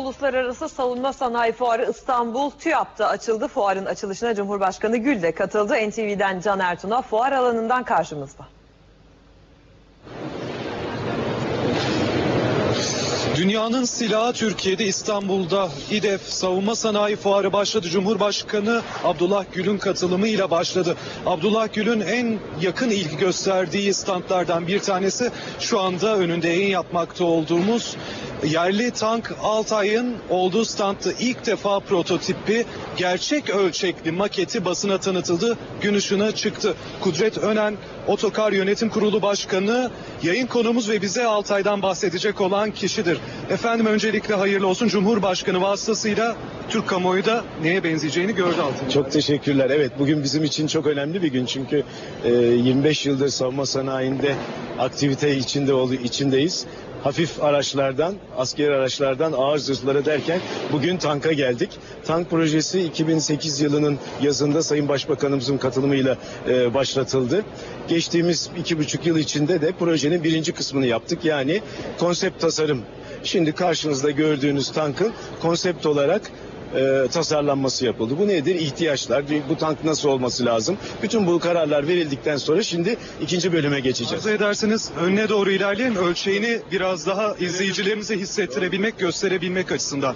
Uluslararası Savunma Sanayi Fuarı İstanbul TÜYAP'ta açıldı. Fuarın açılışına Cumhurbaşkanı Gül de katıldı. NTV'den Can Ertun'a fuar alanından karşımızda. Dünyanın silahı Türkiye'de İstanbul'da İDEF Savunma Sanayi Fuarı başladı. Cumhurbaşkanı Abdullah Gül'ün katılımıyla başladı. Abdullah Gül'ün en yakın ilgi gösterdiği standlardan bir tanesi şu anda önünde yayın yapmakta olduğumuz yerli tank Altay'ın olduğu standta ilk defa prototipi gerçek ölçekli maketi basına tanıtıldı. Gün ışığına çıktı. Kudret Önen Otokar Yönetim Kurulu Başkanı yayın konumuz ve bize Altay'dan bahsedecek olan kişidir. Efendim öncelikle hayırlı olsun. Cumhurbaşkanı vasıtasıyla Türk kamuoyu da neye benzeyeceğini gördü Altay. Çok teşekkürler. Evet bugün bizim için çok önemli bir gün çünkü e, 25 yıldır savunma sanayinde aktivite içinde olduğu içindeyiz. Hafif araçlardan, askeri araçlardan ağır zırhlara derken bugün tanka geldik. Tank projesi 2008 yılının yazında Sayın Başbakanımızın katılımıyla e, başlatıldı. Geçtiğimiz iki buçuk yıl içinde de projenin birinci kısmını yaptık. Yani konsept tasarım. Şimdi karşınızda gördüğünüz tankın konsept olarak e, tasarlanması yapıldı. Bu nedir? İhtiyaçlar. Bu tank nasıl olması lazım? Bütün bu kararlar verildikten sonra şimdi ikinci bölüme geçeceğiz. Arzu ederseniz önüne doğru ilerleyelim. Ölçeğini biraz daha izleyicilerimize hissettirebilmek, gösterebilmek açısından.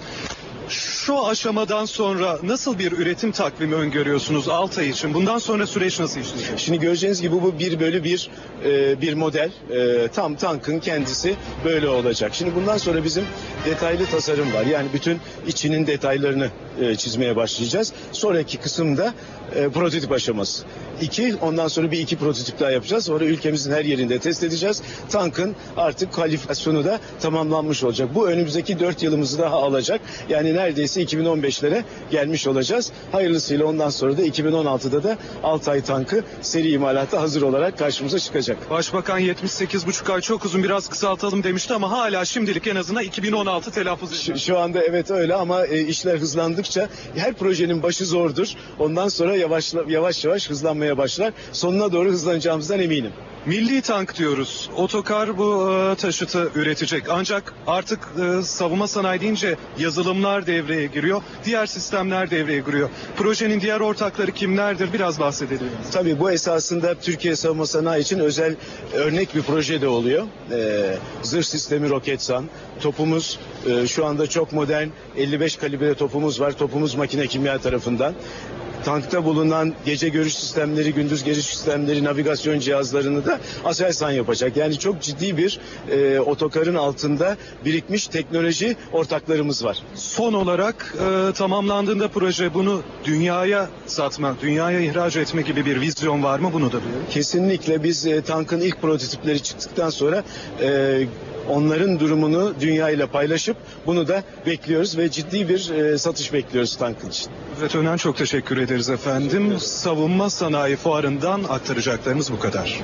Şu aşamadan sonra nasıl bir üretim takvimi öngörüyorsunuz Altay için? Bundan sonra süreç nasıl işleyecek? Şimdi göreceğiniz gibi bu bir bölü bir e, bir model. E, tam tankın kendisi böyle olacak. Şimdi bundan sonra bizim detaylı tasarım var. Yani bütün içinin detaylarını e, çizmeye başlayacağız. Sonraki kısımda e, prototip aşaması. İki, ondan sonra bir iki prototip daha yapacağız. Sonra ülkemizin her yerinde test edeceğiz. Tankın artık kalifikasyonu da tamamlanmış olacak. Bu önümüzdeki dört yılımızı daha alacak. Yani neredeyse 2015'lere gelmiş olacağız. Hayırlısıyla ondan sonra da 2016'da da Altay tankı seri imalata hazır olarak karşımıza çıkacak. Başbakan 78,5 ay çok uzun biraz kısaltalım demişti ama hala şimdilik en azından 2016 telaffuz Şu, ediyor. şu anda evet öyle ama e, işler hızlandıkça her projenin başı zordur. Ondan sonra yavaş yavaş yavaş hızlanmaya başlar. Sonuna doğru hızlanacağımızdan eminim. Milli tank diyoruz. Otokar bu e, taşıtı üretecek. Ancak artık e, savunma sanayi deyince yazılımlar devreye giriyor. Diğer sistemler devreye giriyor. Projenin diğer ortakları kimlerdir? Biraz bahsedelim. Tabii bu esasında Türkiye savunma sanayi için özel örnek bir proje de oluyor. Ee, zırh sistemi Roketsan, topumuz e, şu anda çok modern 55 kalibre topumuz var. Topumuz makine kimya tarafından. Tankta bulunan gece görüş sistemleri, gündüz görüş sistemleri, navigasyon cihazlarını da Aselsan yapacak. Yani çok ciddi bir e, otokarın altında birikmiş teknoloji ortaklarımız var. Son olarak e, tamamlandığında proje bunu dünyaya satma, dünyaya ihraç etme gibi bir vizyon var mı? Bunu da biliyorum. Kesinlikle biz e, tankın ilk prototipleri çıktıktan sonra e, onların durumunu dünya ile paylaşıp bunu da bekliyoruz ve ciddi bir e, satış bekliyoruz tankın için. Evet Önen çok teşekkür ederiz efendim. Savunma Sanayi Fuarı'ndan aktaracaklarımız bu kadar.